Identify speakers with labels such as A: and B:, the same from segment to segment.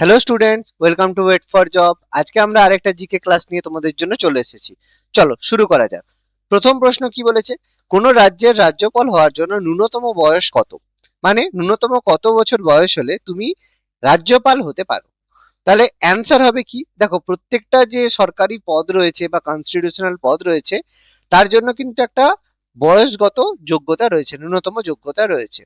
A: hello students welcome to wait for job আজকে আমরা আরেকটা জিকে ক্লাস নিয়ে তোমাদের জন্য চলে এসেছি চলো শুরু করা যাক প্রথম প্রশ্ন কি বলেছে কোন রাজ্যের রাজ্যপাল হওয়ার জন্য ন্যূনতম বয়স কত মানে ন্যূনতম কত বছর বয়স হলে তুমি রাজ্যপাল হতে পারো তাহলে অ্যান্সার হবে কি দেখো প্রত্যেকটা যে সরকারি পদ রয়েছে বা কনস্টিটিউশনাল পদ রয়েছে তার জন্য কিন্তু একটা বয়সগত যোগ্যতা রয়েছে ন্যূনতম যোগ্যতা রয়েছে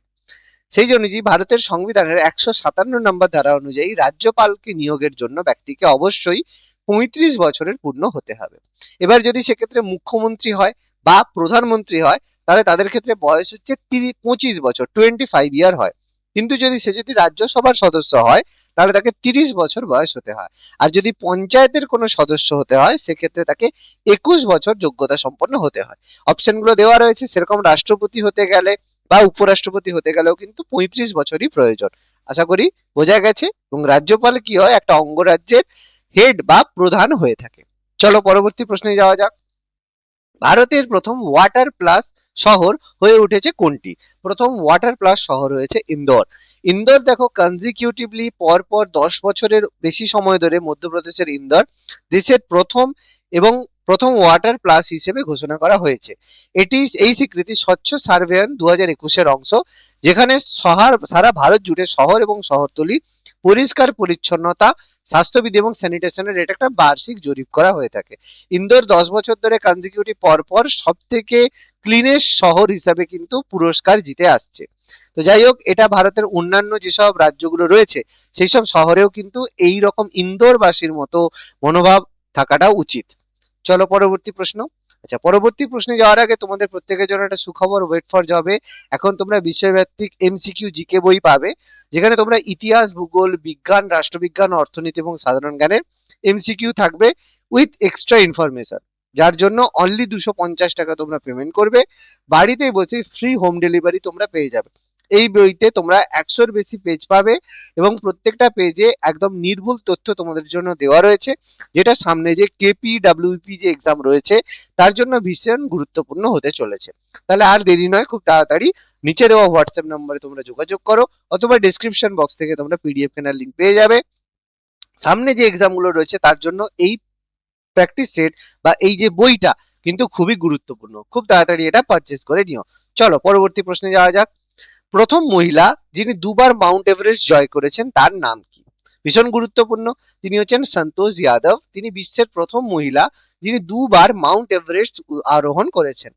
A: সেই অনুযায়ী ভারতের সংবিধানের একশো সাতান্ন নম্বর ধারা অনুযায়ী রাজ্যপালকে নিয়োগের জন্য ব্যক্তিকে অবশ্যই পঁয়ত্রিশ বছরের পূর্ণ হতে হবে এবার যদি সেক্ষেত্রে মুখ্যমন্ত্রী হয় বা প্রধানমন্ত্রী হয় তাহলে তাদের ক্ষেত্রে বয়স হচ্ছে পঁচিশ বছর টোয়েন্টি ফাইভ ইয়ার হয় কিন্তু যদি সে যদি রাজ্যসভার সদস্য হয় তাহলে তাকে তিরিশ বছর বয়স হতে হয় আর যদি পঞ্চায়েতের কোনো সদস্য হতে হয় সেক্ষেত্রে তাকে একুশ বছর যোগ্যতা সম্পন্ন হতে হয় অপশনগুলো দেওয়া রয়েছে সেরকম রাষ্ট্রপতি হতে গেলে বা উপরাষ্ট্রপতি হতে গেলেও কিন্তু পঁয়ত্রিশ বছরই প্রয়োজন আশা করি বোঝা গেছে এবং রাজ্যপাল কি হয় একটা অঙ্গরাজ্যের হেড বা প্রধান হয়ে থাকে চলো পরবর্তী প্রশ্নে যাওয়া যাক ভারতের প্রথম ওয়াটার প্লাস শহর হয়ে উঠেছে কোনটি প্রথম ওয়াটার প্লাস শহর হয়েছে ইন্দোর ইন্দোর দেখো কনজিকিউটিভলি পরপর দশ বছরের বেশি সময় ধরে মধ্যপ্রদেশের ইন্দোর দেশের প্রথম এবং প্রথম ওয়াটার প্লাস হিসেবে ঘোষণা করা হয়েছে এটি এই স্বীকৃতি স্বচ্ছ সার্ভেয়ান দু হাজার একুশের অংশ যেখানে শহর সারা ভারত জুড়ে শহর এবং শহরতলি পরিষ্কার পরিচ্ছন্নতা স্বাস্থ্যবিধি এবং স্যানিটেশনের এটা একটা বার্ষিক জরিপ করা হয়ে থাকে ইন্দোর দশ বছর ধরে কনজিকিউটিভ পরপর সব থেকে ক্লিনেস্ট শহর হিসাবে কিন্তু পুরস্কার জিতে আসছে তো যাই হোক এটা ভারতের অন্যান্য যেসব রাজ্যগুলো রয়েছে সেই সব শহরেও কিন্তু এই রকম ইন্দোরবাসীর মতো মনোভাব থাকাটা উচিত চলো পরবর্তী প্রশ্ন আচ্ছা পরবর্তী প্রশ্নে যাওয়ার আগে তোমাদের প্রত্যেকের জন্য একটা সুখবর ওয়েট ফর জবে এখন তোমরা বিশ্বভিত্তিক এমসিকিউ জিকে বই পাবে যেখানে তোমরা ইতিহাস ভূগোল বিজ্ঞান রাষ্ট্রবিজ্ঞান অর্থনীতি এবং সাধারণ জ্ঞানের এমসিকিউ থাকবে উইথ এক্সট্রা ইনফরমেশন যার জন্য অনলি দুশো পঞ্চাশ টাকা তোমরা পেমেন্ট করবে বাড়িতে বসে ফ্রি হোম ডেলিভারি তোমরা পেয়ে যাবে এই বইতে তোমরা একশোর বেশি পেজ পাবে এবং প্রত্যেকটা পেজে একদম নির্ভুল তথ্য তোমাদের জন্য দেওয়া রয়েছে যেটা সামনে যে কেপি ডাব্লিউপি যে এক্সাম রয়েছে তার জন্য ভীষণ গুরুত্বপূর্ণ হতে চলেছে তাহলে আর দেরি নয় খুব তাড়াতাড়ি নিচে দেওয়া হোয়াটসঅ্যাপ নম্বরে তোমরা যোগাযোগ করো অথবা ডিসক্রিপশন বক্স থেকে তোমরা পিডিএফ কেনার লিঙ্ক পেয়ে যাবে সামনে যে এক্সামগুলো রয়েছে তার জন্য এই প্র্যাকটিস সেট বা এই যে বইটা কিন্তু খুবই গুরুত্বপূর্ণ খুব তাড়াতাড়ি এটা পারচেস করে নিও চলো পরবর্তী প্রশ্নে যাওয়া যাক প্রথম মহিলা যিনি দুবার মাউন্ট এভারেস্ট জয় করেছেন তার নাম কি ভীষণ গুরুত্বপূর্ণ তিনি হচ্ছেন সন্তোষ যাদব তিনি বিশ্বের প্রথম মহিলা যিনি দুবার মাউন্ট এভারেস্ট আরোহণ করেছেন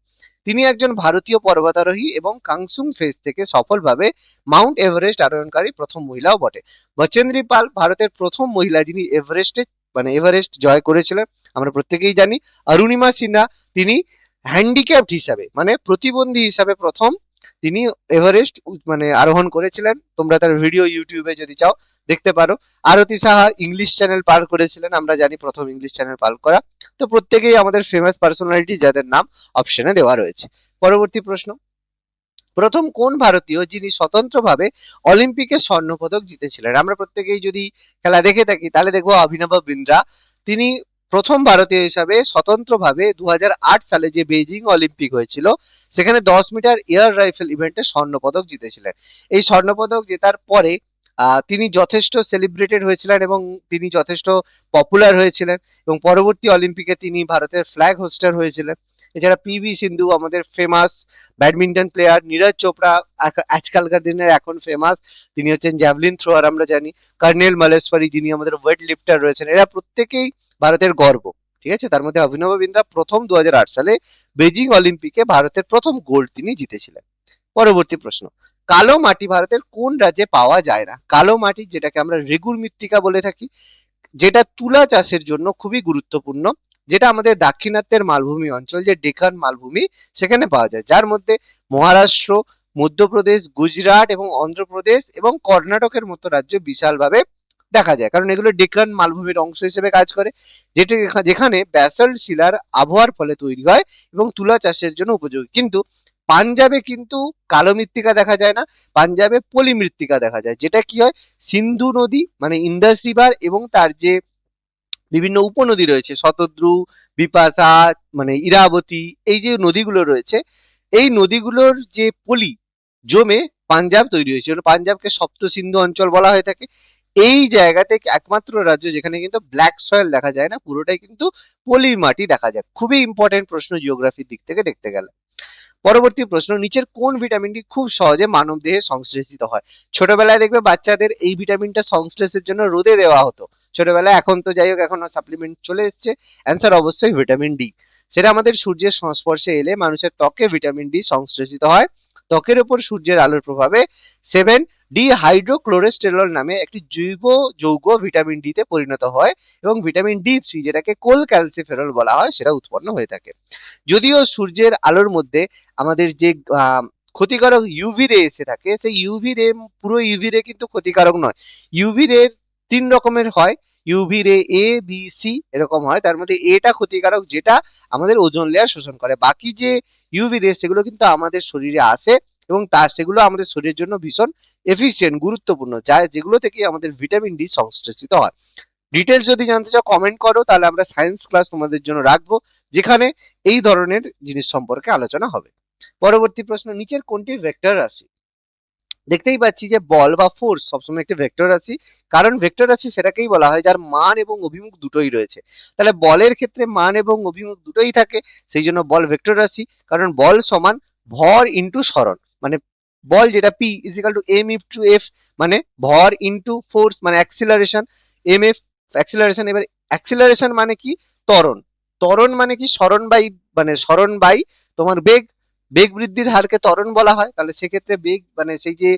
A: তিনি একজন ভারতীয় পর্বতারোহী এবং কাংসুং ফেস থেকে সফলভাবে মাউন্ট এভারেস্ট আরোহণকারী প্রথম মহিলাও বটে বচেন্দ্রী পাল ভারতের প্রথম মহিলা যিনি এভারেস্টে মানে এভারেস্ট জয় করেছিলেন আমরা প্রত্যেকেই জানি অরুণিমা সিনহা তিনি হ্যান্ডিক্যাপ্ট হিসাবে মানে প্রতিবন্ধী হিসাবে প্রথম তিনি এভারেস্ট মানে আরোহণ করেছিলেন তোমরা তার ভিডিও ইউটিউবে যদি চাও দেখতে পারো আরতি সাহা ইংলিশ চ্যানেল পার করেছিলেন আমরা জানি প্রথম ইংলিশ চ্যানেল পার করা তো প্রত্যেকেই আমাদের ফেমাস পার্সোনালিটি যাদের নাম অপশনে দেওয়া রয়েছে পরবর্তী প্রশ্ন প্রথম কোন ভারতীয় যিনি স্বতন্ত্রভাবে অলিম্পিকে স্বর্ণপদক জিতেছিলেন আমরা প্রত্যেকেই যদি খেলা দেখে থাকি তাহলে দেখবো অভিনব বিন্দ্রা তিনি প্রথম ভারতীয় হিসাবে স্বতন্ত্রভাবে দু সালে যে বেইজিং অলিম্পিক হয়েছিল সেখানে দশ মিটার এয়ার রাইফেল ইভেন্টে স্বর্ণপদক জিতেছিলেন এই স্বর্ণপদক জেতার পরে তিনি যথেষ্ট সেলিব্রেটেড হয়েছিলেন এবং তিনি যথেষ্ট পপুলার হয়েছিলেন এবং পরবর্তী অলিম্পিকে তিনি ভারতের ফ্ল্যাগ হোস্টার হয়েছিলেন এছাড়া পিভি সিন্ধু আমাদের famous badminton player Neeraj Chopra আজকালকার দিনের এখন ফেমাস তিনি হচ্ছেন জ্যাভলিন থ্রোয়ার আমরা জানি কর্নেল মালেশ্বরী যিনি আমাদের ওয়েট লিফটার রয়েছেন এরা প্রত্যেকেই ভারতের গর্ব ঠিক আছে তার মধ্যে অভিনব বিন্দ্রা প্রথম দু সালে বেজিং অলিম্পিকে ভারতের প্রথম গোল্ড তিনি জিতেছিলেন পরবর্তী প্রশ্ন কালো মাটি ভারতের কোন রাজ্যে পাওয়া যায় না কালো মাটি যেটাকে আমরা রেগুর মৃত্তিকা বলে থাকি যেটা তুলা চাষের জন্য খুবই গুরুত্বপূর্ণ যেটা আমাদের দাক্ষিণাত্যের মালভূমি অঞ্চল যে ডেকান মালভূমি সেখানে পাওয়া যায় যার মধ্যে মহারাষ্ট্র মধ্যপ্রদেশ গুজরাট এবং অন্ধ্রপ্রদেশ এবং কর্ণাটকের মতো রাজ্য বিশালভাবে দেখা যায় কারণ এগুলো ডেকান মালভূমির অংশ হিসেবে কাজ করে যেটি যেখানে ব্যাসল শিলার আবহাওয়ার ফলে তৈরি হয় এবং তুলা চাষের জন্য উপযোগী কিন্তু পাঞ্জাবে কিন্তু কালো মৃত্তিকা দেখা যায় না পাঞ্জাবে পলি মৃত্তিকা দেখা যায় যেটা কি হয় সিন্ধু নদী মানে ইন্দাস রিভার এবং তার যে বিভিন্ন উপনদী রয়েছে শতদ্রু বিপাশা মানে ইরাবতী এই যে নদীগুলো রয়েছে এই নদীগুলোর যে পলি জমে পাঞ্জাব তৈরি হয়েছে পাঞ্জাবকে সপ্ত সিন্ধু অঞ্চল বলা হয়ে থাকে এই জায়গাতে একমাত্র রাজ্য যেখানে কিন্তু ব্ল্যাক সয়েল দেখা যায় না পুরোটাই কিন্তু পলি মাটি দেখা যায় খুবই ইম্পর্টেন্ট প্রশ্ন জিওগ্রাফির দিক থেকে দেখতে গেলে পরবর্তী প্রশ্ন নিচের কোন ভিটামিনটি খুব সহজে মানব দেহে সংশ্লেষিত হয় ছোটবেলায় দেখবে বাচ্চাদের এই ভিটামিনটা সংশ্লেষের জন্য রোদে দেওয়া হতো ছোটবেলায় এখন তো যাই হোক এখনো সাপ্লিমেন্ট চলে এসছে অ্যান্সার অবশ্যই ভিটামিন ডি সেটা আমাদের সূর্যের সংস্পর্শে এলে মানুষের ত্বকে ভিটামিন ডি সংশ্লেষিত হয় ত্বকের উপর সূর্যের আলোর প্রভাবে সেভেন ডি হাইড্রোক্লোরেস্টেরল নামে একটি জৈব যৌগ ভিটামিন ডি তে পরিণত হয় এবং ভিটামিন ডি থ্রি যেটাকে কোল ক্যালসিফেরল বলা হয় সেটা উৎপন্ন হয়ে থাকে যদিও সূর্যের আলোর মধ্যে আমাদের যে ক্ষতিকারক ইউভি রে এসে থাকে সেই ইউভি রে পুরো ইউভি রে কিন্তু ক্ষতিকারক নয় ইউভি রে তিন রকমের হয় ইউভি রে এ বি সি এরকম হয় তার মধ্যে এটা ক্ষতিকারক যেটা আমাদের ওজন লেয়ার শোষণ করে বাকি যে ইউভি রে সেগুলো কিন্তু আমাদের শরীরে আসে এবং তা সেগুলো আমাদের শরীরের জন্য ভীষণ এফিসিয়েন্ট গুরুত্বপূর্ণ যা যেগুলো থেকে আমাদের ভিটামিন ডি সংশ্লেষিত হয় ডিটেলস যদি জানতে চাও কমেন্ট করো তাহলে আমরা সায়েন্স ক্লাস তোমাদের জন্য রাখবো যেখানে এই ধরনের জিনিস সম্পর্কে আলোচনা হবে পরবর্তী প্রশ্ন নিচের কোনটি ভেক্টর রাশি দেখতেই পাচ্ছি যে বল বা ফোর্স সবসময় একটি ভেক্টর রাশি কারণ ভেক্টর রাশি সেটাকেই বলা হয় যার মান এবং অভিমুখ দুটোই রয়েছে তাহলে বলের ক্ষেত্রে মান এবং অভিমুখ দুটোই থাকে সেই জন্য বল ভেক্টর রাশি কারণ বল সমান ভর ইন্টু সরণ মানে বল যেটা P is to M if to F মানে ভর ইন্টু ফোর্স মানে অ্যাক্সিলারেশন এম এফ অ্যাক্সিলারেশন এবার অ্যাক্সিলারেশন মানে কি ত্বরণ ত্বরণ মানে কি স্মরণ বাই মানে স্মরণ বাই তোমার বেগ বেগ বৃদ্ধির হারকে ত্বরণ বলা হয় তাহলে সেক্ষেত্রে বেগ মানে সেই যে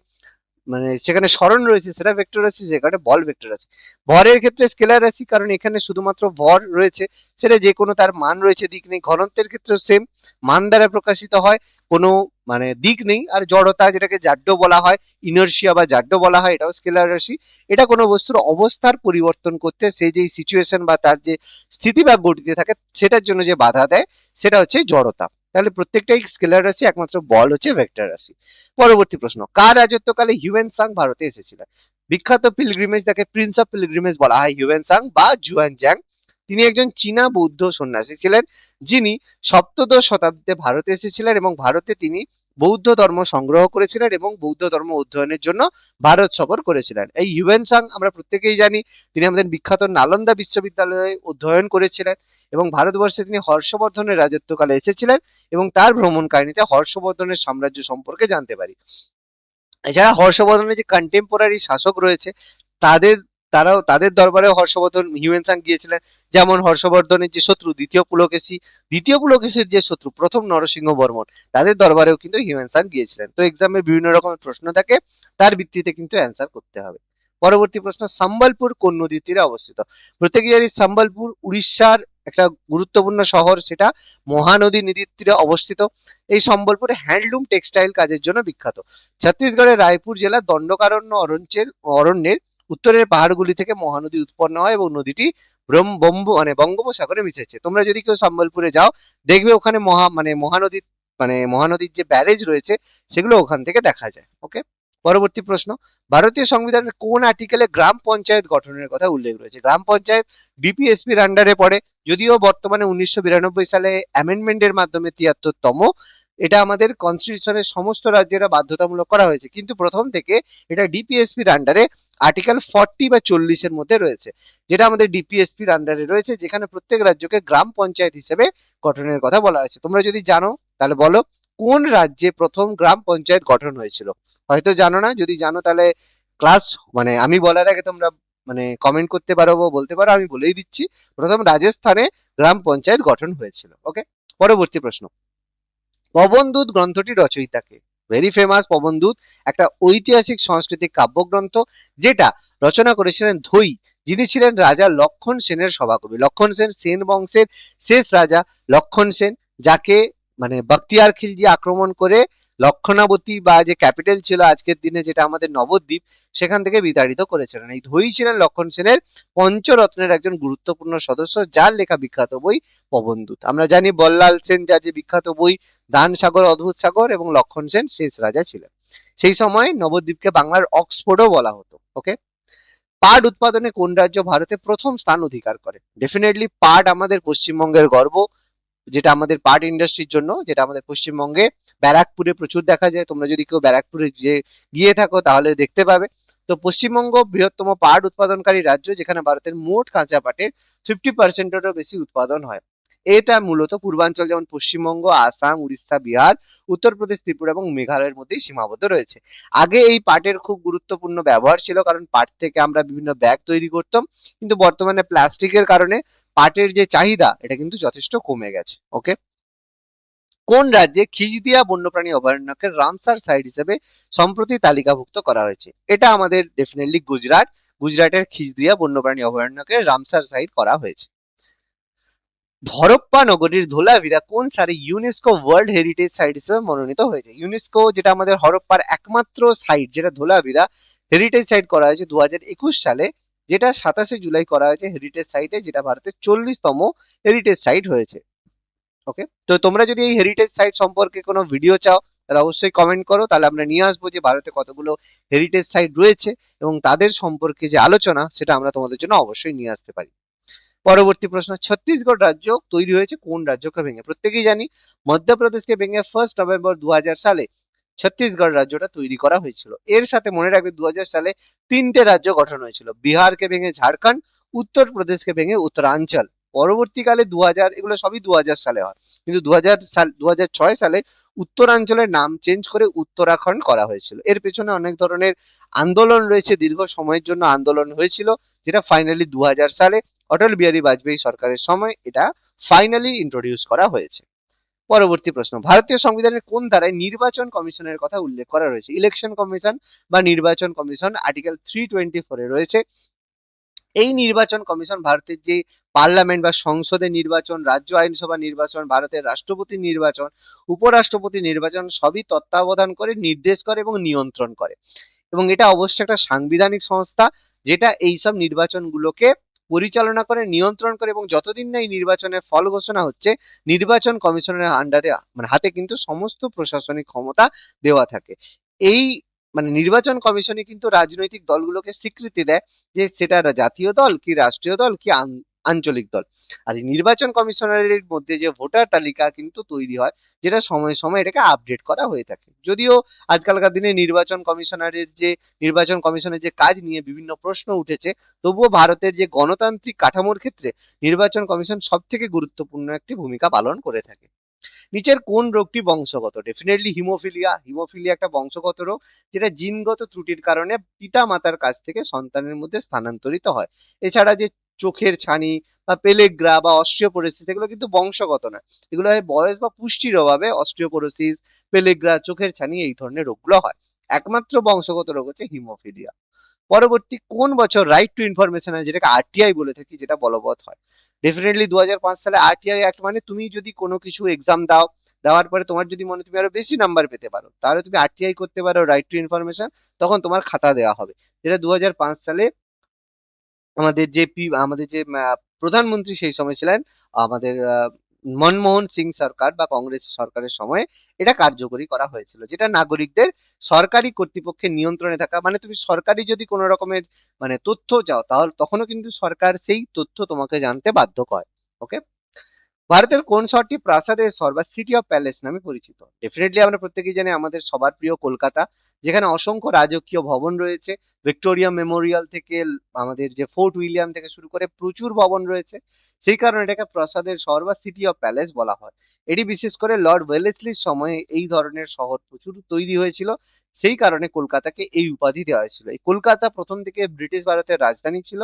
A: মানে সেখানে স্মরণ রয়েছে সেটা ভেক্টর রাশি সেখানে বল ভেক্টর রাশি ভরের ক্ষেত্রে স্কেলার রাশি কারণ এখানে শুধুমাত্র ভর রয়েছে সেটা যে কোনো তার মান রয়েছে দিক নেই ঘনত্বের ক্ষেত্রেও সেম মান দ্বারা প্রকাশিত হয় কোনো মানে দিক নেই আর জড়তা যেটাকে জাড্য বলা হয় ইনার্শিয়া বা জাড্য বলা হয় এটাও স্কেলার রাশি এটা কোনো বস্তুর অবস্থার পরিবর্তন করতে সে যেই সিচুয়েশন বা তার যে স্থিতি বা গতিতে থাকে সেটার জন্য যে বাধা দেয় সেটা হচ্ছে জড়তা তাহলে প্রত্যেকটাই স্কেলার রাশি একমাত্র বল হচ্ছে ভেক্টর রাশি পরবর্তী প্রশ্ন কার রাজত্বকালে হিউয়েন সাং ভারতে এসেছিলেন বিখ্যাত পিলগ্রিমেজ তাকে প্রিন্স অফ পিলগ্রিমেজ বলা হয় হিউয়েন সাং বা জুয়ান জ্যাং তিনি একজন চীনা বৌদ্ধ সন্ন্যাসী ছিলেন যিনি সপ্তদশ শতাব্দীতে ভারতে এসেছিলেন এবং ভারতে তিনি বৌদ্ধ ধর্ম সংগ্রহ করেছিলেন এবং বৌদ্ধ ধর্ম অধ্যয়নের জন্য ভারত সফর করেছিলেন এই হিউয়েন সাং আমরা প্রত্যেকেই জানি তিনি আমাদের বিখ্যাত নালন্দা বিশ্ববিদ্যালয়ে অধ্যয়ন করেছিলেন এবং ভারতবর্ষে তিনি হর্ষবর্ধনের রাজত্বকালে এসেছিলেন এবং তার ভ্রমণ কাহিনীতে হর্ষবর্ধনের সাম্রাজ্য সম্পর্কে জানতে পারি এছাড়া হর্ষবর্ধনের যে কন্টেম্পোরারি শাসক রয়েছে তাদের তারাও তাদের দরবারেও হর্ষবর্ধন সাং গিয়েছিলেন যেমন হর্ষবর্ধনের যে শত্রু দ্বিতীয় পুলকেশী দ্বিতীয় পুলকেশীর যে শত্রু প্রথম নরসিংহ বর্মন তাদের দরবারেও কিন্তু সাং গিয়েছিলেন তো এক্সামে বিভিন্ন রকমের প্রশ্ন থাকে তার ভিত্তিতে কিন্তু অ্যান্সার করতে হবে পরবর্তী প্রশ্ন সম্বলপুর কোন নদীর তীরে অবস্থিত প্রত্যেকে জানি সম্বলপুর উড়িষ্যার একটা গুরুত্বপূর্ণ শহর সেটা মহানদী নদীর তীরে অবস্থিত এই সম্বলপুরে হ্যান্ডলুম টেক্সটাইল কাজের জন্য বিখ্যাত ছত্তিশগড়ের রায়পুর জেলা দণ্ডকারণ্য অরণ্যের অরণ্যের উত্তরের পাহাড়গুলি থেকে মহানদী উৎপন্ন হয় এবং নদীটি ব্রহ্মবম্ব মানে বঙ্গোপসাগরে মিশেছে তোমরা যদি কেউ সম্বলপুরে যাও দেখবে ওখানে মহা মানে মহানদী মানে মহানদীর যে ব্যারেজ রয়েছে সেগুলো ওখান থেকে দেখা যায় ওকে পরবর্তী প্রশ্ন ভারতীয় সংবিধানের কোন আর্টিকেলে গ্রাম পঞ্চায়েত গঠনের কথা উল্লেখ রয়েছে গ্রাম পঞ্চায়েত ডিপিএসপির আন্ডারে পড়ে যদিও বর্তমানে উনিশশো সালে অ্যামেন্ডমেন্টের মাধ্যমে তিয়াত্তরতম এটা আমাদের কনস্টিটিউশনের সমস্ত রাজ্যেরা বাধ্যতামূলক করা হয়েছে কিন্তু প্রথম থেকে এটা ডিপিএসপির আন্ডারে আর্টিকেল ফর্টি বা চল্লিশের মধ্যে রয়েছে যেটা আমাদের ডিপিএসপির আন্ডারে রয়েছে যেখানে প্রত্যেক রাজ্যকে গ্রাম পঞ্চায়েত হিসেবে গঠনের কথা বলা হয়েছে তোমরা যদি জানো তাহলে বলো কোন রাজ্যে প্রথম গ্রাম পঞ্চায়েত গঠন হয়েছিল হয়তো জানো না যদি জানো তাহলে ক্লাস মানে আমি বলার আগে তোমরা মানে কমেন্ট করতে পারো বলতে পারো আমি বলেই দিচ্ছি প্রথম রাজস্থানে গ্রাম পঞ্চায়েত গঠন হয়েছিল ওকে পরবর্তী প্রশ্ন পবন দূত গ্রন্থটি রচয়িতাকে ভেরি ফেমাস পবনদূত একটা ঐতিহাসিক সাংস্কৃতিক কাব্যগ্রন্থ যেটা রচনা করেছিলেন ধৈ যিনি ছিলেন রাজা লক্ষণ সেনের সভাকবি লক্ষণ সেন সেন বংশের শেষ রাজা লক্ষণ সেন যাকে মানে বক্তিয়ার খিলজি আক্রমণ করে লক্ষণাবতী বা যে ক্যাপিটাল ছিল আজকের দিনে যেটা আমাদের নবদ্বীপ সেখান থেকে বিতাড়িত করেছিলেন এই ধৈ ছিলেন লক্ষণ সেনের পঞ্চরত্নের একজন গুরুত্বপূর্ণ সদস্য যার লেখা বিখ্যাত বই পবনদূত আমরা জানি বল্লাল সেন যার যে বিখ্যাত বই দান সাগর অদ্ভুত সাগর এবং লক্ষণ সেন শেষ রাজা ছিলেন সেই সময় নবদ্বীপকে বাংলার অক্সফোর্ডও বলা হতো ওকে পাট উৎপাদনে কোন রাজ্য ভারতে প্রথম স্থান অধিকার করে ডেফিনেটলি পাট আমাদের পশ্চিমবঙ্গের গর্ব যেটা আমাদের পাট ইন্ডাস্ট্রির জন্য যেটা আমাদের পশ্চিমবঙ্গে ব্যারাকপুরে প্রচুর দেখা যায় তোমরা যদি কেউ ব্যারাকপুরে যে গিয়ে থাকো তাহলে দেখতে পাবে তো পশ্চিমবঙ্গ বৃহত্তম পাট উৎপাদনকারী রাজ্য যেখানে ভারতের মোট কাঁচা পাটের ফিফটি পার্সেন্টেরও বেশি উৎপাদন হয় এটা মূলত পূর্বাঞ্চল যেমন পশ্চিমবঙ্গ আসাম উড়িষ্যা বিহার উত্তরপ্রদেশ ত্রিপুরা এবং মেঘালয়ের মধ্যেই সীমাবদ্ধ রয়েছে আগে এই পাটের খুব গুরুত্বপূর্ণ ব্যবহার ছিল কারণ পাট থেকে আমরা বিভিন্ন ব্যাগ তৈরি করতাম কিন্তু বর্তমানে প্লাস্টিকের কারণে পাটের যে চাহিদা এটা কিন্তু যথেষ্ট কমে গেছে ওকে কোন রাজ্যে খিজদিয়া বন্যপ্রাণী অভয়ারণ্যকে রামসার সাইট হিসেবে সম্প্রতি তালিকাভুক্ত করা হয়েছে এটা আমাদের ডেফিনেটলি গুজরাট গুজরাটের খিজদিয়া বন্যপ্রাণী অভয়ারণ্যকে রামসার সাইট করা হয়েছে ভরপ্পা নগরীর ধোলাভিরা কোন সারে ইউনেস্কো ওয়ার্ল্ড হেরিটেজ সাইট হিসেবে মনোনীত হয়েছে ইউনেস্কো যেটা আমাদের হরপ্পার একমাত্র সাইট যেটা ধোলাভিরা হেরিটেজ সাইট করা হয়েছে দু সালে যেটা সাতাশে জুলাই করা হয়েছে হেরিটেজ সাইটে যেটা ভারতের চল্লিশতম হেরিটেজ সাইট হয়েছে ওকে তো তোমরা যদি এই হেরিটেজ সাইট সম্পর্কে কোনো ভিডিও চাও তাহলে অবশ্যই কমেন্ট করো তাহলে আমরা নিয়ে আসবো যে ভারতে কতগুলো হেরিটেজ সাইট রয়েছে এবং তাদের সম্পর্কে যে আলোচনা সেটা আমরা তোমাদের জন্য অবশ্যই নিয়ে আসতে পারি পরবর্তী প্রশ্ন ছত্তিশগড় রাজ্য তৈরি হয়েছে কোন রাজ্যকে ভেঙে প্রত্যেকেই জানি মধ্যপ্রদেশকে ভেঙে ফার্স্ট নভেম্বর দু সালে ছত্তিশগড় রাজ্যটা তৈরি করা হয়েছিল এর সাথে মনে রাখবে দু সালে তিনটে রাজ্য গঠন হয়েছিল বিহারকে ভেঙে ঝাড়খণ্ড উত্তরপ্রদেশকে ভেঙে উত্তরাঞ্চল পরবর্তীকালে দু এগুলো সবই দু সালে হয় কিন্তু দু সাল দু সালে উত্তরাঞ্চলের নাম চেঞ্জ করে উত্তরাখণ্ড করা হয়েছিল এর পেছনে অনেক ধরনের আন্দোলন রয়েছে দীর্ঘ সময়ের জন্য আন্দোলন হয়েছিল যেটা ফাইনালি দু সালে অটল বিহারী বাজপেয়ী সরকারের সময় এটা ফাইনালি ইন্ট্রোডিউস করা হয়েছে পরবর্তী প্রশ্ন ভারতীয় সংবিধানের কোন ধারায় নির্বাচন কমিশনের কথা উল্লেখ করা রয়েছে ইলেকশন কমিশন বা নির্বাচন কমিশন আর্টিকেল থ্রি টোয়েন্টি ফোরে রয়েছে এই নির্বাচন কমিশন ভারতের যে পার্লামেন্ট বা সংসদে নির্বাচন রাজ্য আইনসভা নির্বাচন ভারতের রাষ্ট্রপতি নির্বাচন উপরাষ্ট্রপতি নির্বাচন সবই তত্ত্বাবধান করে নির্দেশ করে এবং নিয়ন্ত্রণ করে এবং এটা অবশ্যই একটা সাংবিধানিক সংস্থা যেটা এইসব নির্বাচনগুলোকে পরিচালনা করে নিয়ন্ত্রণ করে এবং যতদিন না এই নির্বাচনের ফল ঘোষণা হচ্ছে নির্বাচন কমিশনের আন্ডারে মানে হাতে কিন্তু সমস্ত প্রশাসনিক ক্ষমতা দেওয়া থাকে এই মানে নির্বাচন কমিশনে কিন্তু রাজনৈতিক দলগুলোকে স্বীকৃতি দেয় যে সেটা জাতীয় দল কি রাষ্ট্রীয় দল কি আঞ্চলিক দল আর এই নির্বাচন কমিশনারের মধ্যে যে ভোটার তালিকা কিন্তু তৈরি হয় যেটা সময় সময় এটাকে আপডেট করা হয়ে থাকে যদিও আজকালকার দিনে নির্বাচন কমিশনারের যে নির্বাচন কমিশনের যে কাজ নিয়ে বিভিন্ন প্রশ্ন উঠেছে তবুও ভারতের যে গণতান্ত্রিক কাঠামোর ক্ষেত্রে নির্বাচন কমিশন সব থেকে গুরুত্বপূর্ণ একটি ভূমিকা পালন করে থাকে নিচের কোন রোগটি বংশগত ডেফিনেটলি হিমোফিলিয়া হিমোফিলিয়া একটা বংশগত রোগ যেটা জিনগত ত্রুটির কারণে পিতা মাতার কাছ থেকে সন্তানের মধ্যে স্থানান্তরিত হয় এছাড়া যে চোখের ছানি বা পেলেগ্রা বা অস্ট্রিওপোরোসিস এগুলো কিন্তু বংশগত না এগুলো হয় বয়স বা পুষ্টির অভাবে অস্ট্রিওপোরোসিস পেলেগ্রা চোখের ছানি এই ধরনের রোগগুলো হয় একমাত্র বংশগত রোগ হচ্ছে হিমোফিলিয়া পরবর্তী কোন বছর রাইট টু ইনফরমেশন যেটাকে আরটিআই বলে থাকি যেটা বলবৎ হয় ডেফিনেটলি দু সালে আরটিআই অ্যাক্ট মানে তুমি যদি কোনো কিছু এক্সাম দাও দেওয়ার পরে তোমার যদি মনে তুমি আরো বেশি নাম্বার পেতে পারো তাহলে তুমি আরটিআই করতে পারো রাইট টু ইনফরমেশন তখন তোমার খাতা দেওয়া হবে যেটা দু সালে আমাদের যে পি আমাদের যে প্রধানমন্ত্রী সেই সময় ছিলেন আমাদের মনমোহন সিং সরকার বা কংগ্রেস সরকারের সময়ে এটা কার্যকরী করা হয়েছিল যেটা নাগরিকদের সরকারি কর্তৃপক্ষের নিয়ন্ত্রণে থাকা মানে তুমি সরকারি যদি কোনো রকমের মানে তথ্য চাও তাহলে তখনও কিন্তু সরকার সেই তথ্য তোমাকে জানতে বাধ্য করে ওকে ভারতের কোন শহরটি প্রাসাদের সর্বা সিটি অফ প্যালেস নামে পরিচিত ডেফিনেটলি আমরা প্রত্যেকেই জানি আমাদের সবার প্রিয় কলকাতা যেখানে অসংখ্য রাজকীয় ভবন রয়েছে ভিক্টোরিয়া মেমোরিয়াল থেকে আমাদের যে ফোর্ট উইলিয়াম থেকে শুরু করে প্রচুর ভবন রয়েছে সেই কারণে এটাকে প্রাসাদের সর্বা সিটি অফ প্যালেস বলা হয় এটি বিশেষ করে লর্ড ওয়েলেসলির সময়ে এই ধরনের শহর প্রচুর তৈরি হয়েছিল সেই কারণে কলকাতাকে এই উপাধি দেওয়া হয়েছিল এই কলকাতা প্রথম থেকে ব্রিটিশ ভারতের রাজধানী ছিল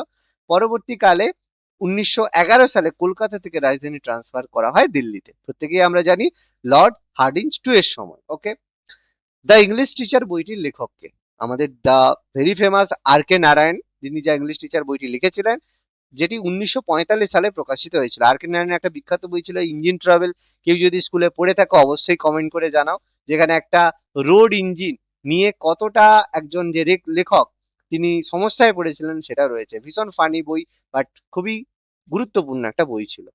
A: পরবর্তীকালে উনিশশো সালে কলকাতা থেকে রাজধানী ট্রান্সফার করা হয় দিল্লিতে প্রত্যেকেই আমরা জানি লর্ড হার্ডিঞ্জ টু এর সময় ওকে দ্য ইংলিশ টিচার বইটির লেখককে আমাদের the very famous R K Narayan যিনি যা ইংলিশ টিচার বইটি লিখেছিলেন যেটি উনিশশো সালে প্রকাশিত হয়েছিল আর কে নারায়ণের একটা বিখ্যাত বই ছিল ইঞ্জিন ট্রাভেল কেউ যদি স্কুলে পড়ে থাকো অবশ্যই কমেন্ট করে জানাও যেখানে একটা রোড ইঞ্জিন নিয়ে কতটা একজন যে লেখক তিনি সমস্যায় পড়েছিলেন সেটা রয়েছে ভীষণ ফানি বই বাট খুবই গুরুত্বপূর্ণ একটা বই ছিল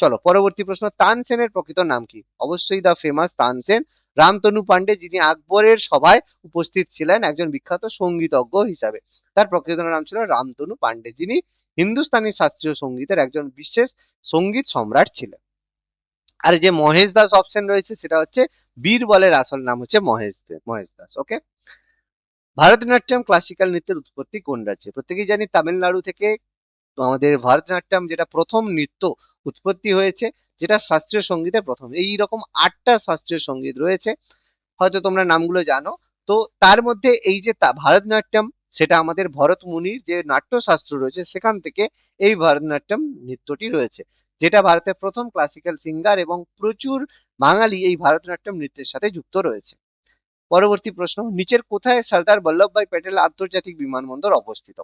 A: চলো পরবর্তী প্রশ্ন তানসেনের প্রকৃত নাম কি অবশ্যই দা ফেমাস তানসেন রামতনু পান্ডে যিনি আকবরের সভায় উপস্থিত ছিলেন একজন বিখ্যাত সঙ্গীতজ্ঞ হিসাবে তার প্রকৃত নাম ছিল রামতনু পান্ডে যিনি হিন্দুস্তানি শাস্ত্রীয় সঙ্গীতের একজন বিশেষ সঙ্গীত সম্রাট ছিলেন আর যে মহেশ দাস অপশন রয়েছে সেটা হচ্ছে বীরবলের আসল নাম হচ্ছে মহেশ মহেশ দাস ওকে ভারতনাট্যম ক্লাসিক্যাল নৃত্যের উৎপত্তি কোন রাজ্যে প্রত্যেকেই জানি তামিলনাড়ু থেকে তো আমাদের ভারতনাট্যম যেটা প্রথম নৃত্য উৎপত্তি হয়েছে যেটা শাস্ত্রীয় সঙ্গীতে প্রথম এই রকম আটটা শাস্ত্রীয় সঙ্গীত রয়েছে হয়তো তোমরা নামগুলো জানো তো তার মধ্যে এই যে ভারতনাট্যম সেটা আমাদের ভরত মুনির যে নাট্যশাস্ত্র রয়েছে সেখান থেকে এই ভারতনাট্যম নৃত্যটি রয়েছে যেটা ভারতের প্রথম ক্লাসিক্যাল সিঙ্গার এবং প্রচুর বাঙালি এই ভারতনাট্যম নৃত্যের সাথে যুক্ত রয়েছে পরবর্তী প্রশ্ন নিচের কোথায় সর্দার বল্লভভাই প্যাটেল আন্তর্জাতিক বিমানবন্দর অবস্থিত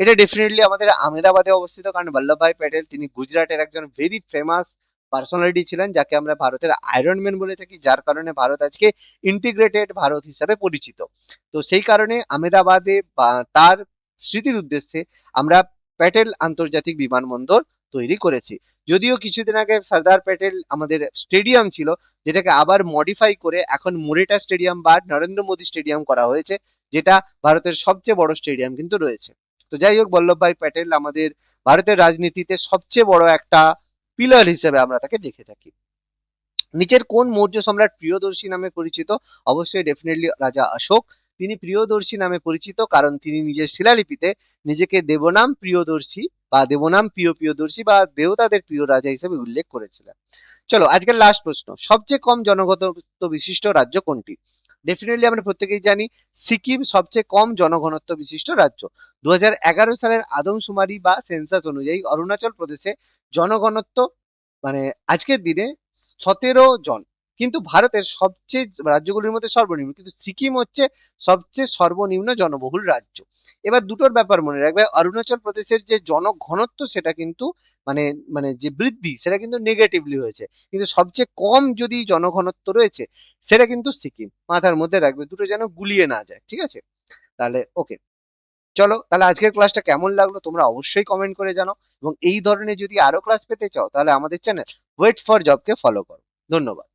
A: এটা ডেফিনেটলি আমাদের আমেদাবাদে অবস্থিত কারণ বল্লভভাই প্যাটেল তিনি গুজরাটের একজন ভেরি ফেমাস পার্সোনালিটি ছিলেন যাকে আমরা ভারতের আয়রনম্যান বলে থাকি যার কারণে ভারত আজকে ইন্টিগ্রেটেড ভারত হিসাবে পরিচিত তো সেই কারণে আমেদাবাদে তার স্মৃতির উদ্দেশ্যে আমরা প্যাটেল আন্তর্জাতিক বিমানবন্দর তৈরি করেছি যদিও কিছুদিন আগে সর্দার প্যাটেল আমাদের স্টেডিয়াম ছিল যেটাকে আবার মডিফাই করে এখন মোরেটা স্টেডিয়াম বা নরেন্দ্র মোদী স্টেডিয়াম করা হয়েছে যেটা ভারতের সবচেয়ে বড় স্টেডিয়াম কিন্তু রয়েছে তো যাই হোক বল্লভভাই প্যাটেল আমাদের ভারতের রাজনীতিতে সবচেয়ে বড় একটা পিলার হিসেবে আমরা তাকে দেখে থাকি নিচের কোন মৌর্য সম্রাট প্রিয়দর্শী নামে পরিচিত অবশ্যই ডেফিনেটলি রাজা অশোক তিনি প্রিয়দর্শী নামে পরিচিত কারণ তিনি নিজের শিলালিপিতে নিজেকে দেবনাম প্রিয়দর্শী বা দেবনাম প্রিয় প্রিয়দর্শী বা দেবতাদের প্রিয় রাজা হিসেবে উল্লেখ করেছিলেন চলো আজকের লাস্ট প্রশ্ন সবচেয়ে কম জনগত বিশিষ্ট রাজ্য কোনটি ডেফিনেটলি আমরা প্রত্যেকেই জানি সিকিম সবচেয়ে কম জনঘনত্ব বিশিষ্ট রাজ্য দু সালের আদমশুমারি বা সেন্সাস অনুযায়ী অরুণাচল প্রদেশে জনঘনত্ব মানে আজকের দিনে সতেরো জন কিন্তু ভারতের সবচেয়ে রাজ্যগুলির মধ্যে সর্বনিম্ন কিন্তু সিকিম হচ্ছে সবচেয়ে সর্বনিম্ন জনবহুল রাজ্য এবার দুটোর ব্যাপার মনে রাখবে অরুণাচল প্রদেশের যে জনঘনত্ব সেটা কিন্তু মানে মানে যে বৃদ্ধি সেটা কিন্তু নেগেটিভলি হয়েছে কিন্তু সবচেয়ে কম যদি জনঘনত্ব রয়েছে সেটা কিন্তু সিকিম মাথার মধ্যে রাখবে দুটো যেন গুলিয়ে না যায় ঠিক আছে তাহলে ওকে চলো তাহলে আজকের ক্লাসটা কেমন লাগলো তোমরা অবশ্যই কমেন্ট করে জানো এবং এই ধরনের যদি আরো ক্লাস পেতে চাও তাহলে আমাদের চ্যানেল ওয়েট ফর জবকে ফলো করো ধন্যবাদ